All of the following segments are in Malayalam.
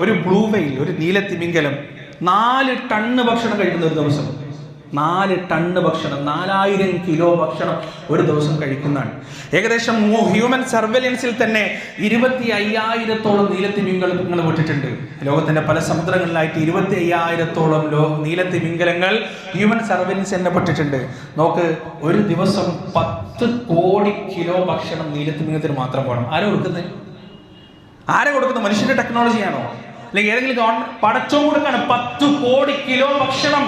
ഒരു ബ്ലൂ വെയിൽ ഒരു നീലത്തിമിംഗലം നാല് ടണ്ണ് ഭക്ഷണം കഴിക്കുന്ന ഒരു ദിവസം. നാല് ടണ്ണ് ഭക്ഷണം നാലായിരം കിലോ ഭക്ഷണം ഒരു ദിവസം കഴിക്കുന്നതാണ്. ഏകദേശം ഹ്യൂമൻ സർവൈലൻസിൽ തന്നെ ഇരുപത്തി അയ്യായിരത്തോളം നീലത്തിമിംഗലങ്ങൾ വിട്ടിട്ടുണ്ട്. ലോകത്തിന്റെ പല സമുദ്രങ്ങളിലായിട്ട് ഇരുപത്തി അയ്യായിരത്തോളം ലോ നീലത്തിമിംഗലങ്ങൾ ഹ്യൂമൻ സർവൈലൻസ് തന്നെ പെട്ടിട്ടുണ്ട്. നോക്ക് ഒരു ദിവസം പത്ത് കോടി കിലോ ഭക്ഷണം നീലത്തിമിംഗത്തിന് മാത്രം പോകണം ആരും കൊടുക്കുന്നത്? ആരെ കൊടുക്കുന്നത്? മനുഷ്യന്റെ ടെക്നോളജിയാണോ അല്ലെങ്കിൽ ഏതെങ്കിലും ഗവൺമെന്റ് പടച്ചോ കൊടുക്കാണ്. പത്ത് കോടി കിലോ ഭക്ഷണം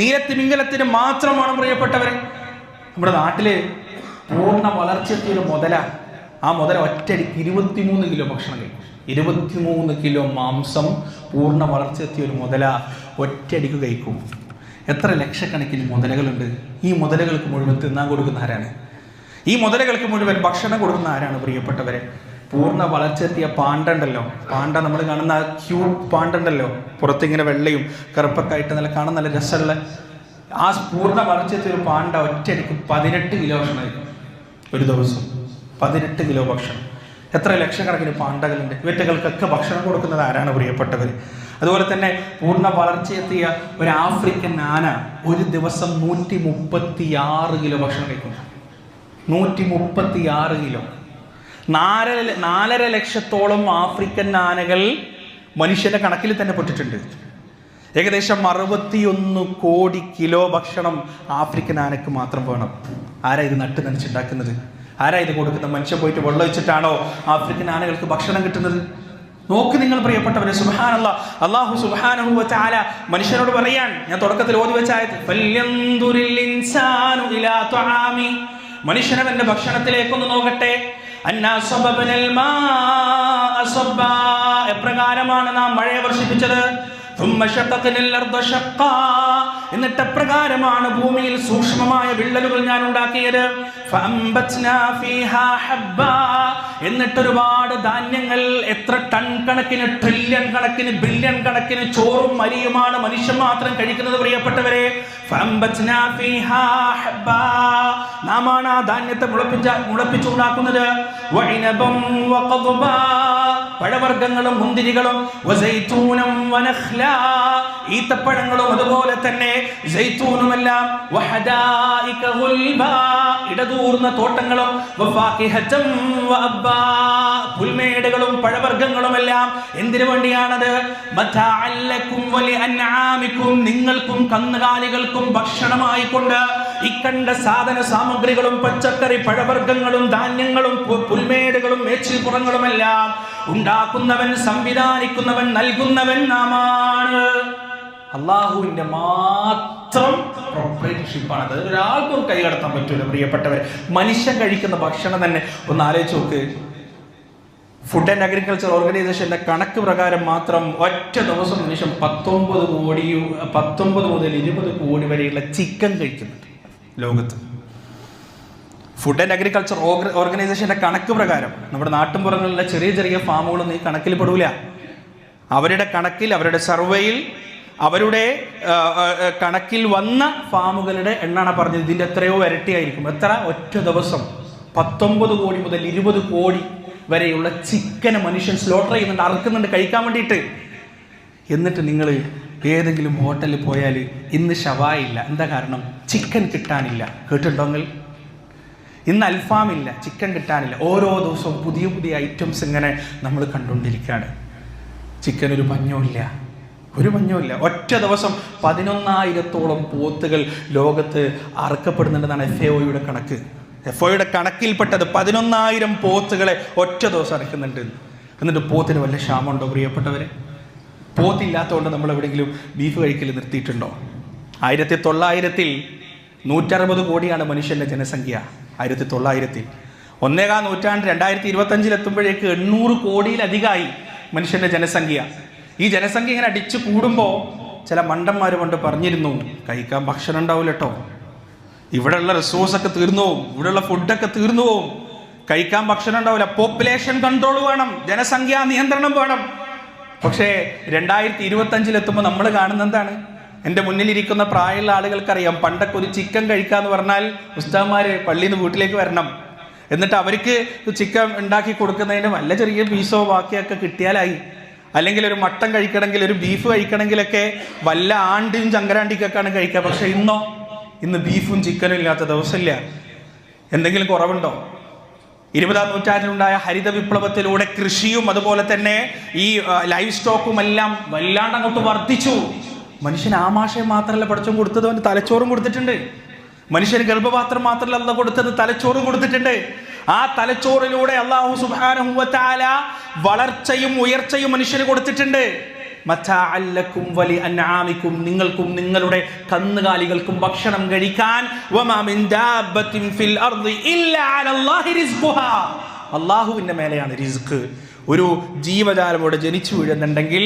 നീലത്തിമിംഗലത്തിന് മാത്രമാണ് പ്രിയപ്പെട്ടവരെ. നമ്മുടെ നാട്ടിൽ പൂർണ വളർച്ചയെത്തിയ ഒരു മുതല. ആ മുതല ഒറ്റയടിക്ക് ഇരുപത്തിമൂന്ന് കിലോ ഭക്ഷണം കഴിക്കും. ഇരുപത്തിമൂന്ന് കിലോ മാംസം പൂർണ വളർച്ചയെത്തിയ ഒരു മുതല ഒറ്റയടിക്ക് കഴിക്കും. എത്ര ലക്ഷക്കണക്കിന് മുതലകളുണ്ട്. ഈ മുതലകൾക്ക് മുഴുവൻ തിന്നാൻ കൊടുക്കുന്ന ആരാണ്? ഈ മുതലകൾക്ക് മുഴുവൻ ഭക്ഷണം കൊടുക്കുന്ന ആരാണ് പ്രിയപ്പെട്ടവരെ? പൂർണ വളർച്ചെത്തിയ പാണ്ടുണ്ടല്ലോ. പാണ്ട നമ്മൾ കാണുന്ന ക്യൂട്ട് പാണ്ടുണ്ടല്ലോ. പുറത്തിങ്ങനെ വെള്ളയും കറുപ്പൊക്കെ ആയിട്ട് നല്ല കാണാൻ നല്ല രസമുള്ള ആ പൂർണ വളർച്ചെത്തിയ ഒരു പാണ്ട ഒറ്റയടിക്ക് പതിനെട്ട് കിലോ ഭക്ഷണം കഴിക്കും ഒരു ദിവസം പതിനെട്ട് കിലോ ഭക്ഷണം. എത്ര ലക്ഷക്കണക്കിന് പാണ്ടകളുണ്ട്. ഇവറ്റകൾക്കൊക്കെ ഭക്ഷണം കൊടുക്കുന്നത് ആരാണ് പ്രിയപ്പെട്ടവർ അതുപോലെ തന്നെ പൂർണ വളർച്ചയെത്തിയ ഒരു ആഫ്രിക്കൻ ആന ഒരു ദിവസം നൂറ്റി മുപ്പത്തി ആറ് കിലോ ഭക്ഷണം കഴിക്കുന്നു. നൂറ്റി മുപ്പത്തി ആറ് കിലോ. നാലര നാലര ലക്ഷത്തോളം ആഫ്രിക്കൻ ആനകൾ മനുഷ്യന്റെ കണക്കിൽ തന്നെ പെട്ടിട്ടുണ്ട്. ഏകദേശം അറുപത്തിയൊന്ന് കോടി കിലോ ഭക്ഷണം ആഫ്രിക്കൻ ആനക്ക് മാത്രം വേണം. ആരാ ഇത് നട്ട് നനച്ചുണ്ടാക്കുന്നത്? ആരാ ഇത് കൊടുക്കുന്നത്? മനുഷ്യൻ പോയിട്ട് വെള്ളം വെച്ചിട്ടാണോ ആഫ്രിക്കൻ ആനകൾക്ക് ഭക്ഷണം കിട്ടുന്നത്? നോക്ക് നിങ്ങൾ പ്രിയപ്പെട്ടവരെ സുബാനല്ല അള്ളാഹു സുബാനഹു ചാല മനുഷ്യനോട് പറയാൻ ഞാൻ തുടക്കത്തിൽ ഓതി വെച്ചായത് മനുഷ്യനവന്റെ ഭക്ഷണത്തിലേക്കൊന്ന് നോക്കട്ടെ. എപ്രകാരമാണ് നാം മഴയെ വർഷിപ്പിച്ചത്? എന്നിട്ട് എപ്രകാരമാണ് ഭൂമിയിൽ സൂക്ഷ്മമായ വിള്ളലുകൾ ഞാൻ ഉണ്ടാക്കിയത്. എന്നിട്ട് ഒരുപാട് ധാന്യങ്ങൾ എത്ര ടൺ കണക്കിന് ട്രില്യൺ കണക്കിന് ബില്യൺ കണക്കിന് ചോറും മരിയുമാണ് മനുഷ്യൻ മാത്രം കഴിക്കുന്നത് പ്രിയപ്പെട്ടവരെ. നാമാണ് ആ ധാന്യത്തെ മുളപ്പിച്ച മുളപ്പിച്ചുണ്ടാക്കുന്നത്. പഴവർഗങ്ങളും മുന്തിരികളും ഈത്തപ്പഴങ്ങളും അതുപോലെ തന്നെ ഇടതു ഇടതൂർന്ന തോട്ടങ്ങളും പുൽമേടുകളും വഅബ്ബാ. പുൽമേടുകളും പഴവർഗങ്ങളുമെല്ലാം എന്തിനു വേണ്ടിയാണത് നിങ്ങൾക്കും കന്നുകാലികൾക്കും ഭക്ഷണമായി കൊണ്ട് ഇക്കണ്ട സാധന സാമഗ്രികളും പച്ചക്കറി പഴവർഗങ്ങളും ധാന്യങ്ങളും പുൽമേടുകളും മേച്ചിൽപ്പുറങ്ങളുമെല്ലാം ഉണ്ടാക്കുന്നവൻ സംവിധാനിക്കുന്നവൻ നൽകുന്നവൻ നാമാണ് അള്ളാഹുവിന്റെ മാത്രം പ്രൊപ്പറേറ്റർഷിപ്പാണ് അത് ഒരാൾക്കും കൈകടത്താൻ പറ്റൂല പ്രിയപ്പെട്ടവർ മനുഷ്യൻ കഴിക്കുന്ന ഭക്ഷണം തന്നെ ഒന്ന് ആലോചിച്ച് നോക്ക്. ഫുഡ് ആൻഡ് അഗ്രികൾച്ചർ ഓർഗനൈസേഷന്റെ കണക്ക് പ്രകാരം മാത്രം ഒറ്റ ദിവസം മനുഷ്യൻ പത്തൊമ്പത് കോടി പത്തൊമ്പത് മുതൽ ഇരുപത് കോടി വരെയുള്ള ചിക്കൻ കഴിക്കുന്നുണ്ട്. ലോകത്ത്. ഫുഡ് ആൻഡ് അഗ്രികൾച്ചർ ഓർഗനൈസേഷന്റെ കണക്ക് പ്രകാരം നമ്മുടെ നാട്ടിൻപുറങ്ങളിലെ ചെറിയ ചെറിയ ഫാമുകളൊന്നും ഈ കണക്കിൽ പെടൂല. അവരുടെ കണക്കിൽ അവരുടെ സർവേയിൽ അവരുടെ കണക്കിൽ വന്ന ഫാമുകളുടെ എണ്ണാണ് പറഞ്ഞത്. ഇതിന്റെ എത്രയോ ഇരട്ടിയായിരിക്കും എത്ര? ഒറ്റ ദിവസം. പത്തൊമ്പത് കോടി മുതൽ ഇരുപത് കോടി വരെയുള്ള ചിക്കനെ മനുഷ്യൻ സ്ലോട്ടർ ചെയ്യുന്നുണ്ട് അറക്കുന്നുണ്ട് കഴിക്കാൻ വേണ്ടിയിട്ട്. എന്നിട്ട് നിങ്ങൾ ഏതെങ്കിലും ഹോട്ടലിൽ പോയാൽ ഇന്ന് ഷവായില്ല എന്താ കാരണം? ചിക്കൻ കിട്ടാനില്ല. കേട്ടിട്ടുണ്ടോങ്ങൾ ഇന്ന് അൽഫാമില്ല ചിക്കൻ കിട്ടാനില്ല. ഓരോ ദിവസവും പുതിയ പുതിയ ഐറ്റംസ് ഇങ്ങനെ നമ്മൾ കണ്ടുകൊണ്ടിരിക്കുകയാണ്. ചിക്കൻ ഒരു പഞ്ഞമില്ല ഒരു മഞ്ഞുമില്ല. ഒറ്റ ദിവസം പതിനൊന്നായിരത്തോളം പോത്തുകൾ ലോകത്ത് അറക്കപ്പെടുന്നുണ്ടെന്നാണ് എഫ് എ ഒയുടെ കണക്ക്. എഫ് ഒയുടെ കണക്കിൽപ്പെട്ടത് പതിനൊന്നായിരം പോത്തുകളെ ഒറ്റ ദിവസം അറക്കുന്നുണ്ട്. എന്നിട്ട് പോത്തിന് വല്ല ക്ഷാമമുണ്ടോ പ്രിയപ്പെട്ടവരെ? പോത്തില്ലാത്തതുകൊണ്ട് നമ്മൾ എവിടെയെങ്കിലും ബീഫ് കഴിക്കൽ നിർത്തിയിട്ടുണ്ടോ? ആയിരത്തി തൊള്ളായിരത്തിൽ നൂറ്ററുപത് കോടിയാണ് മനുഷ്യന്റെ ജനസംഖ്യ. ആയിരത്തി തൊള്ളായിരത്തിൽ ഒന്നേകാം നൂറ്റാണ്ട് രണ്ടായിരത്തി ഇരുപത്തഞ്ചിൽ എത്തുമ്പോഴേക്ക് എണ്ണൂറ് കോടിയിലധികമായി മനുഷ്യന്റെ ജനസംഖ്യ. ഈ ജനസംഖ്യ ഇങ്ങനെ അടിച്ചു കൂടുമ്പോൾ ചില മണ്ടന്മാർ പണ്ട് പറഞ്ഞിരുന്നു കഴിക്കാൻ ഭക്ഷണം ഉണ്ടാവില്ല കേട്ടോ ഇവിടെയുള്ള റിസോഴ്സ് ഒക്കെ തീർന്നു പോവും. ഇവിടെയുള്ള ഫുഡൊക്കെ തീർന്നു പോവും. കഴിക്കാൻ ഭക്ഷണം ഉണ്ടാവില്ല പോപ്പുലേഷൻ കൺട്രോൾ വേണം. ജനസംഖ്യാ നിയന്ത്രണം വേണം. പക്ഷേ രണ്ടായിരത്തി ഇരുപത്തി അഞ്ചിലെത്തുമ്പോൾ നമ്മൾ കാണുന്ന എന്താണ്? എന്റെ മുന്നിലിരിക്കുന്ന പ്രായമുള്ള ആളുകൾക്കറിയാം പണ്ടൊക്കെ ഒരു ചിക്കൻ കഴിക്കാന്ന് പറഞ്ഞാൽ ഉസ്താദ്മാര് പള്ളിയിൽ നിന്ന് വീട്ടിലേക്ക് വരണം. എന്നിട്ട് അവർക്ക് ചിക്കൻ ഉണ്ടാക്കി കൊടുക്കുന്നതിന് വല്ല ചെറിയ പീസോ ബാക്കിയൊക്കെ കിട്ടിയാലായി. അല്ലെങ്കിൽ ഒരു മട്ടൻ കഴിക്കണമെങ്കിൽ ഒരു ബീഫ് കഴിക്കണമെങ്കിലൊക്കെ വല്ല ആണ്ടിയും ചങ്കരാണ്ടിക്കൊക്കെയാണ് കഴിക്കുക. പക്ഷെ ഇന്നോ ഇന്ന് ബീഫും ചിക്കനും ഇല്ലാത്ത ദിവസമില്ല. എന്തെങ്കിലും കുറവുണ്ടോ? ഇരുപതാം നൂറ്റാണ്ടിലുണ്ടായ ഹരിത വിപ്ലവത്തിലൂടെ കൃഷിയും അതുപോലെ തന്നെ ഈ ലൈഫ് സ്റ്റോക്കും എല്ലാം വല്ലാണ്ട് അങ്ങോട്ട് വർദ്ധിച്ചു. മനുഷ്യൻ ആമാശയം മാത്രമല്ല പഠിച്ചും കൊടുത്തത് അവന് തലച്ചോറും കൊടുത്തിട്ടുണ്ട്. മനുഷ്യന് ഗർഭപാത്രം മാത്രമല്ല അല്ല കൊടുത്തത് തലച്ചോറ് കൊടുത്തിട്ടുണ്ട്. ആ തലച്ചോറിലൂടെ അള്ളാഹു സുബാനുഹുവത്താല വളർച്ചയും ഉയർച്ചയും മനുഷ്യന് കൊടുത്തിട്ടുണ്ട്. മറ്റാഅല്ലക്കും വലി അൻആമിക്കും നിങ്ങൾക്കും നിങ്ങളുടെ കന്നുകാലികൾക്കും ഭക്ഷണം കഴിക്കാൻ. ഫിൽ അർദി മേലെയാണ് റിസ്ക് ഒരു ജീവജാലം ഇവിടെ ജനിച്ചു വീഴുന്നുണ്ടെങ്കിൽ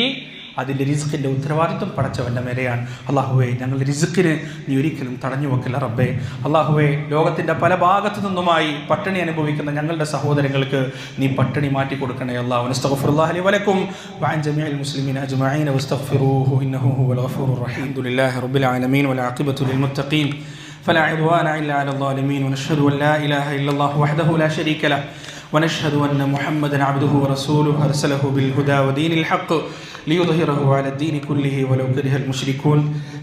അതിന്റെ റിസ്ക്കിന്റെ ഉത്തരവാദിത്വം പടച്ചവന്റെ മേലെയാണ്. അള്ളാഹുവെ ഞങ്ങളുടെ റിസ്ക്കിന് നീ ഒരിക്കലും തടഞ്ഞു വെക്കില്ല റബ്ബേ. അള്ളാഹുവെ ലോകത്തിന്റെ പല ഭാഗത്തു നിന്നുമായി പട്ടിണി അനുഭവിക്കുന്ന ഞങ്ങളുടെ സഹോദരങ്ങൾക്ക് നീ പട്ടിണി മാറ്റി കൊടുക്കണേ അള്ളാഹു. لله رب العالمين فلا عدوان الا على الظالمين ونشهد أن لا إله إلا الله وحده لا شريك له ونشهد أن محمدا عبده ورسوله أرسله بالهدى ودين الحق ليظهره على الدين كله ولو كره المشركون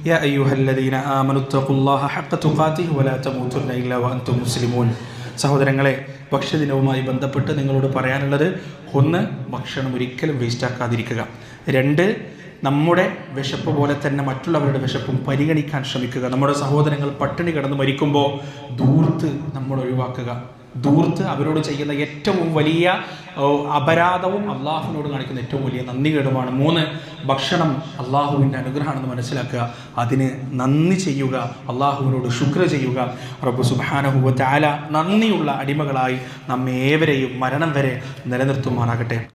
يا أيها الذين آمنوا اتقوا الله حق تقاته ولا تموتن إلا وأنتم مسلمون സഹോദരങ്ങളെ ഭക്ഷ്യദിനവുമായി ബന്ധപ്പെട്ട് നിങ്ങളോട് പറയാനുള്ളത് ഒന്ന് ഭക്ഷണം ഒരിക്കലും വേസ്റ്റാക്കാതിരിക്കുക രണ്ട് നമ്മുടെ വിശപ്പ് പോലെ തന്നെ മറ്റുള്ളവരുടെ വിശപ്പും പരിഗണിക്കാൻ ശ്രമിക്കുക. നമ്മുടെ സഹോദരങ്ങൾ പട്ടിണി കിടന്ന് മരിക്കുമ്പോൾ ദൂർത്ത് നമ്മൾ ഒഴിവാക്കുക. ദൂർത്ത് അവരോട് ചെയ്യുന്ന ഏറ്റവും വലിയ അപരാധവും അള്ളാഹുവിനോട് കാണിക്കുന്ന ഏറ്റവും വലിയ നന്ദികേടുമാണ്. മൂന്ന് ഭക്ഷണം അള്ളാഹുവിന്റെ അനുഗ്രഹമാണെന്ന് മനസ്സിലാക്കുക. അതിന് നന്ദി ചെയ്യുക. അള്ളാഹുവിനോട് ശുക്ര ചെയ്യുക. റബ്ബു സുബാനഹുവ താല നന്ദിയുള്ള അടിമകളായി നമ്മേവരെയും മരണം വരെ നിലനിർത്തുമാറാകട്ടെ.